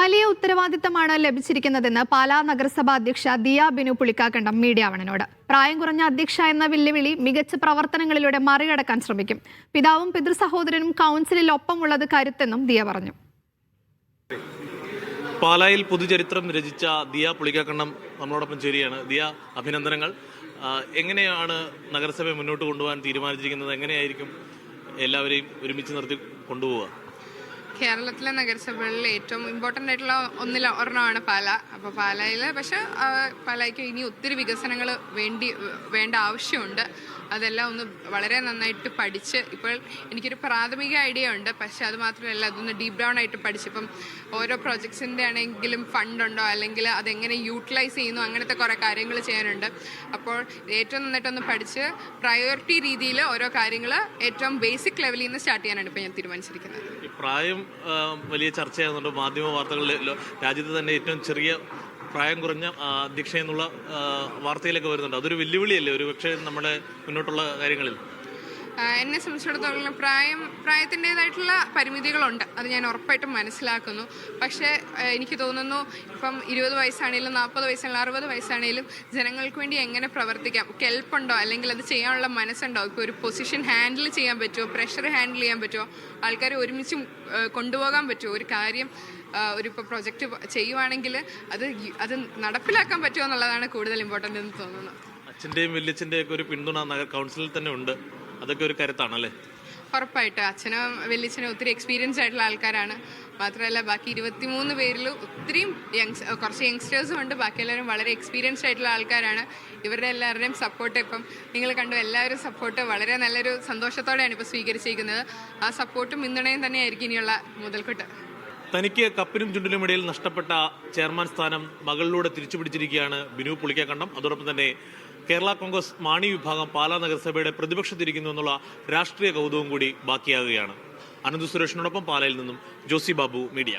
വലിയ ഉത്തരവാദിത്തമാണ് ലഭിച്ചിരിക്കുന്നതെന്ന് പാലാ നഗരസഭാ അധ്യക്ഷ ദിയ ബിനു പുളിക്കാക്കണ്ടം മീഡിയ വണനോട് പ്രായം കുറഞ്ഞ അധ്യക്ഷ എന്ന വെല്ലുവിളി മികച്ച പ്രവർത്തനങ്ങളിലൂടെ മറികടക്കാൻ ശ്രമിക്കും. പിതാവും പിതൃസഹോദരനും കൗൺസിലിൽ ഒപ്പമുള്ളത് കരുത്തെന്നും ദിയ പറഞ്ഞു. പാലായിൽ പുതുചരിത്രം രചിച്ച ദിയ പുളിക്കാക്കണ്ണം നമ്മളോടൊപ്പം ചേരുകയാണ്. ദിയ അഭിനന്ദനങ്ങൾ. എങ്ങനെയാണ് നഗരസഭയെ മുന്നോട്ട് കൊണ്ടുപോകാൻ തീരുമാനിച്ചിരിക്കുന്നത്? എങ്ങനെയായിരിക്കും എല്ലാവരെയും ഒരുമിച്ച് നിർത്തി കൊണ്ടുപോവുക? കേരളത്തിലെ നഗരസഭകളിൽ ഏറ്റവും ഇമ്പോർട്ടന്റ് ആയിട്ടുള്ള ഒന്നിൽ ഒരെണ്ണമാണ് പാല. അപ്പോൾ പാലയിൽ പക്ഷേ പാലയ്ക്ക് ഇനി ഒത്തിരി വികസനങ്ങൾ വേണ്ടി വേണ്ട ആവശ്യമുണ്ട്. അതെല്ലാം ഒന്ന് വളരെ നന്നായിട്ട് പഠിച്ച് ഇപ്പോൾ എനിക്കൊരു പ്രാഥമിക ഐഡിയ ഉണ്ട്. പക്ഷേ അത് മാത്രമല്ല അതൊന്ന് ഡീപ് ഡൗൺ ആയിട്ട് പഠിച്ച് ഇപ്പം ഓരോ പ്രൊജക്ട്സിന്റെ ആണെങ്കിലും ഫണ്ടുണ്ടോ അല്ലെങ്കിൽ അതെങ്ങനെ യൂട്ടിലൈസ് ചെയ്യുന്നു അങ്ങനത്തെ കുറേ കാര്യങ്ങൾ ചെയ്യാനുണ്ട്. അപ്പോൾ ഏറ്റവും നന്നായിട്ടൊന്ന് പഠിച്ച് പ്രയോറിറ്റി രീതിയിൽ ഓരോ കാര്യങ്ങൾ ഏറ്റവും ബേസിക് ലെവലിൽ നിന്ന് സ്റ്റാർട്ട് ചെയ്യാനാണ് ഇപ്പോൾ ഞാൻ തീരുമാനിച്ചിരിക്കുന്നത്. പ്രായം വലിയ ചർച്ചയാകുന്നുണ്ട്. മാധ്യമ വാർത്തകളിൽ രാജ്യത്ത് തന്നെ ഏറ്റവും ചെറിയ പ്രായം കുറഞ്ഞ അധ്യക്ഷ എന്നുള്ള വാർത്തയിലൊക്കെ വരുന്നുണ്ട്. അതൊരു വെല്ലുവിളിയല്ലേ? ഒരു പക്ഷേ നമ്മുടെ മുന്നോട്ടുള്ള കാര്യങ്ങളിൽ. എന്നെ സംബന്ധിച്ചിടത്തോളം പ്രായം പ്രായത്തിന്റെതായിട്ടുള്ള പരിമിതികളുണ്ട്. അത് ഞാൻ ഉറപ്പായിട്ടും മനസ്സിലാക്കുന്നു. പക്ഷേ എനിക്ക് തോന്നുന്നു ഇപ്പം ഇരുപത് വയസ്സാണെങ്കിലും നാൽപ്പത് വയസ്സാണെങ്കിലും അറുപത് വയസ്സാണെങ്കിലും ജനങ്ങൾക്ക് വേണ്ടി എങ്ങനെ പ്രവർത്തിക്കാം? കെൽപ്പുണ്ടോ അല്ലെങ്കിൽ അത് ചെയ്യാനുള്ള മനസ്സുണ്ടോ? ഇപ്പോൾ ഒരു പൊസിഷൻ ഹാൻഡിൽ ചെയ്യാൻ പറ്റുമോ? പ്രഷർ ഹാൻഡിൽ ചെയ്യാൻ പറ്റുമോ? ആൾക്കാരെ ഒരുമിച്ച് കൊണ്ടുപോകാൻ പറ്റുമോ? ഒരു കാര്യം ഒരു ഇപ്പോൾ പ്രൊജക്റ്റ് ചെയ്യുവാണെങ്കിൽ അത് അത് നടപ്പിലാക്കാൻ പറ്റുമോ എന്നുള്ളതാണ് കൂടുതൽ ഇമ്പോർട്ടന്റ് എന്ന് തോന്നുന്നത് അച്ഛന്റെയും വലിയച്ഛന്റെയും ഒക്കെ ഒരു പിന്തുണ നഗര കൗൺസിലിൽ തന്നെ ഉണ്ട്. അതൊക്കെ ഒരു കരുത്താണല്ലേ? ഉറപ്പായിട്ടും. അച്ഛനും വലിയച്ഛനും ഒത്തിരി എക്സ്പീരിയൻസ് ആയിട്ടുള്ള ആൾക്കാരാണ്. മാത്രമല്ല ബാക്കി ഇരുപത്തിമൂന്ന് പേരിൽ ഒത്തിരിയും യങ്സ് കുറച്ച് യങ്സ്റ്റേഴ്സും ഉണ്ട്. ബാക്കി എല്ലാവരും വളരെ എക്സ്പീരിയൻസ്ഡ് ആയിട്ടുള്ള ആൾക്കാരാണ്. ഇവരുടെ എല്ലാവരുടെയും സപ്പോർട്ട് ഇപ്പം നിങ്ങൾ കണ്ടു എല്ലാവരും സപ്പോർട്ട് വളരെ നല്ലൊരു സന്തോഷത്തോടെയാണ് ഇപ്പോൾ സ്വീകരിച്ചിരിക്കുന്നത്. ആ സപ്പോർട്ടും പിന്തുണയും തന്നെയായിരിക്കും ഇനിയുള്ള മുതൽക്കൂട്ട്. തനിക്ക് കപ്പിനും ചുണ്ടിനും ഇടയിൽ നഷ്ടപ്പെട്ട ചെയർമാൻ സ്ഥാനം മകളിലൂടെ തിരിച്ചു പിടിച്ചിരിക്കുകയാണ് ബിനു പുളിക്കക്കണ്ടം. അതോടൊപ്പം തന്നെ കേരള കോൺഗ്രസ് മാണി വിഭാഗം പാലാ നഗരസഭയുടെ പ്രതിപക്ഷത്തിരിക്കുന്നു എന്നുള്ള രാഷ്ട്രീയ കൗതുകം കൂടി ബാക്കിയാകുകയാണ്. അനന്ത് സുരേഷിനോടൊപ്പം പാലയിൽ നിന്നും ജോസി ബാബു മീഡിയ.